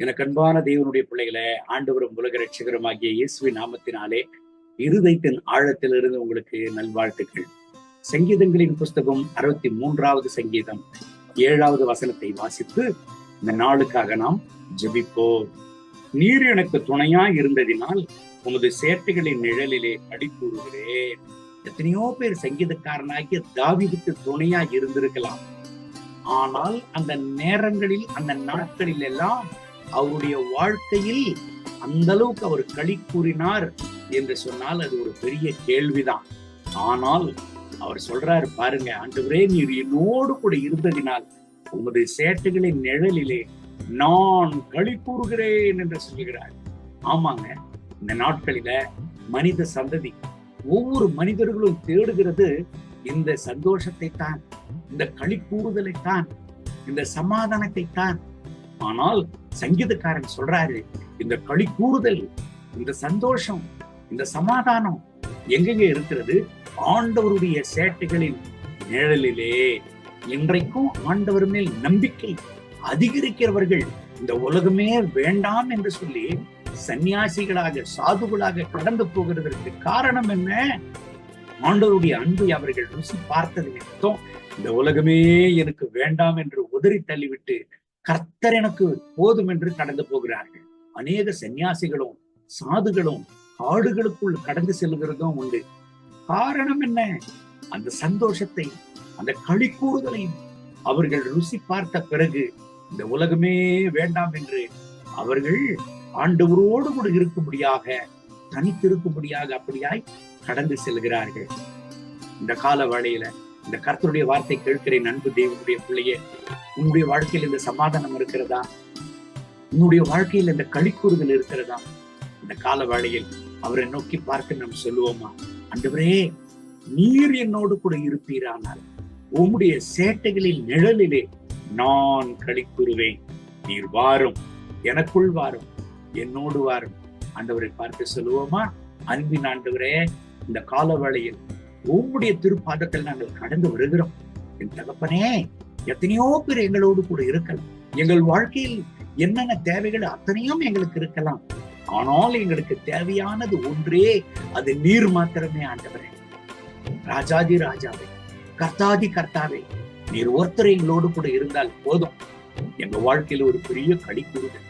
எனக்கு அன்பான தேவனுடைய பிள்ளைகளை ஆண்டவரும் உலக ரட்சகரமாகிய இயேசுவின் நாமத்தினாலே இருதயத்தின் ஆழத்திலிருந்து உங்களுக்கு நல்வாழ்த்துக்கள். சங்கீதங்களின் புஸ்தகம் அறுபத்தி மூன்றாவது சங்கீதம் ஏழாவது வசனத்தை வாசித்து இந்த நாளுக்காக நாம் ஜபிப்போம். நீர் எனக்கு துணையா இருந்ததினால் உமது சேட்டைகளின் நிழலிலே அடிக்கூறுகிறேன் எத்தனையோ பேர் சங்கீதக்காரனாகிய தாவிதுக்கு துணையா இருந்திருக்கலாம். ஆனால் அந்த நேரங்களில் அந்த நாட்களில் எல்லாம் அவருடைய வாழ்க்கையில் அந்த அளவுக்கு அவர் களி கூறினார் என்று சொன்னால் அது ஒரு பெரிய கேள்விதான். ஆனால் அவர் சொல்றாரு பாருங்க ஆண்டவரே நீர் என்னோடு கூட இருந்ததினால் உமது சேட்டுகளின் நிழலிலே நான் களி கூறுகிறேன் என்று சொல்லுகிறார். ஆமாங்க இந்த நாட்களில மனித சந்ததி ஒவ்வொரு மனிதர்களும் தேடுகிறது இந்த சந்தோஷத்தை தான் இந்த களி கூறுதலை தான் இந்த சமாதானத்தை தான் ஆனால் சங்கீதக்காரன் சொல்றாரு இந்த களி கூறுதல் இந்த சந்தோஷம் இந்த சமாதானம் எங்கெங்க இருக்கிறது? ஆண்டவருடைய சேட்டைகளின் நிழலிலே. இன்றைக்கும் ஆண்டவர் மேல் நம்பிக்கை அதிகரிக்கிறவர்கள் இந்த உலகமே வேண்டாம் என்று சொல்லி சன்னியாசிகளாக சாதுகளாக கடந்து போகிறதற்கு காரணம் என்ன? ஆண்டவருடைய அன்பை அவர்கள் ருசி பார்த்தது நிமித்தம் இந்த உலகமே எனக்கு வேண்டாம் என்று உதறி தள்ளிவிட்டு கர்த்தர் எனக்கு போதும் என்று கடந்து போகிறார்கள். அநேக சன்னியாசிகளும் சாதுகளும் காடுகளுக்குள் கடந்து செல்கிறதும் உண்டு. காரணம் என்ன? அந்த சந்தோஷத்தை அந்த களி கூறுதலையும் அவர்கள் ருசி பார்த்த பிறகு இந்த உலகமே வேண்டாம் என்று அவர்கள் ஆண்டவரோடு கூட இருக்கும்படியாக தனித்திருக்கும்படியாக அப்படியாய் கடந்து செல்கிறார்கள். இந்த கால வேளையில இந்த கர்த்தருடைய வார்த்தை கேட்கிறேன் அன்பு தேவனுடைய பிள்ளையே. உன்னுடைய வாழ்க்கையில் இந்த சமாதானம் இருக்கிறதா? உன்னுடைய வாழ்க்கையில் இந்த கழிக்கூறுகள் இருக்கிறதா? இந்த கால வேளையில் அவரை நோக்கி பார்த்து நாம் சொல்லுவோமா? அன்றுவரே நீர் என்னோடு கூட இருப்பீரானால் உம்முடைய சேட்டைகளில் நிழலிலே நான் கழிக்குறுவேன் நீர் வாரும் எனக்குள் வாரும் என்னோடு வாரும். ஆண்டவரை பார்த்து சொல்லுவோமா? அன்பின் ஆண்டவரே இந்த கால வேளையில் உம்முடைய திருப்பாதத்தில் நாங்கள் கடந்து வருகிறோம். என் தகப்பனே எத்தனையோ பேர் எங்களோடு கூட இருக்கலாம். எங்கள் வாழ்க்கையில் என்னென்ன தேவைகள் அத்தனையும் எங்களுக்கு இருக்கலாம். ஆனால் எங்களுக்கு தேவையானது ஒன்றே அது நீர் மாத்திரமே ஆண்டவரே. ராஜாதி ராஜாவே கர்த்தாதி கர்த்தாவே நீர் ஒருத்தர் எங்களோடு கூட இருந்தால் போதும். எங்க வாழ்க்கையில ஒரு பெரிய கடிக்குறுதல்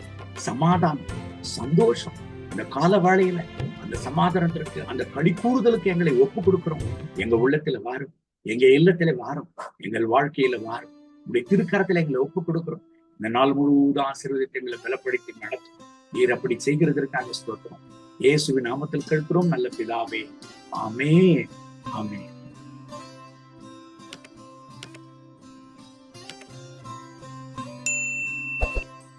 சமாதானம் சந்தோஷம் இந்த கால வாழையில அந்த சமாதானத்திற்கு அந்த கடிக்கூறுதலுக்கு எங்களை ஒப்பு கொடுக்கிறோம். எங்க உள்ளத்துல வாரும் எங்க இல்லத்துல வாரும் எங்கள் வாழ்க்கையில வாரும். உடைய திருக்கரத்துல எங்களை ஒப்பு கொடுக்கிறோம். இந்த நாள் முழுவதும் ஆசீர்வதித்து எங்களை பலப்படுத்தி நடத்தும். நீர் அப்படி செய்கிறதற்காக ஸ்தோத்திரம். இயேசுவின் நாமத்தில் கேட்கிறோம் நல்ல பிதாவே. ஆமே ஆமே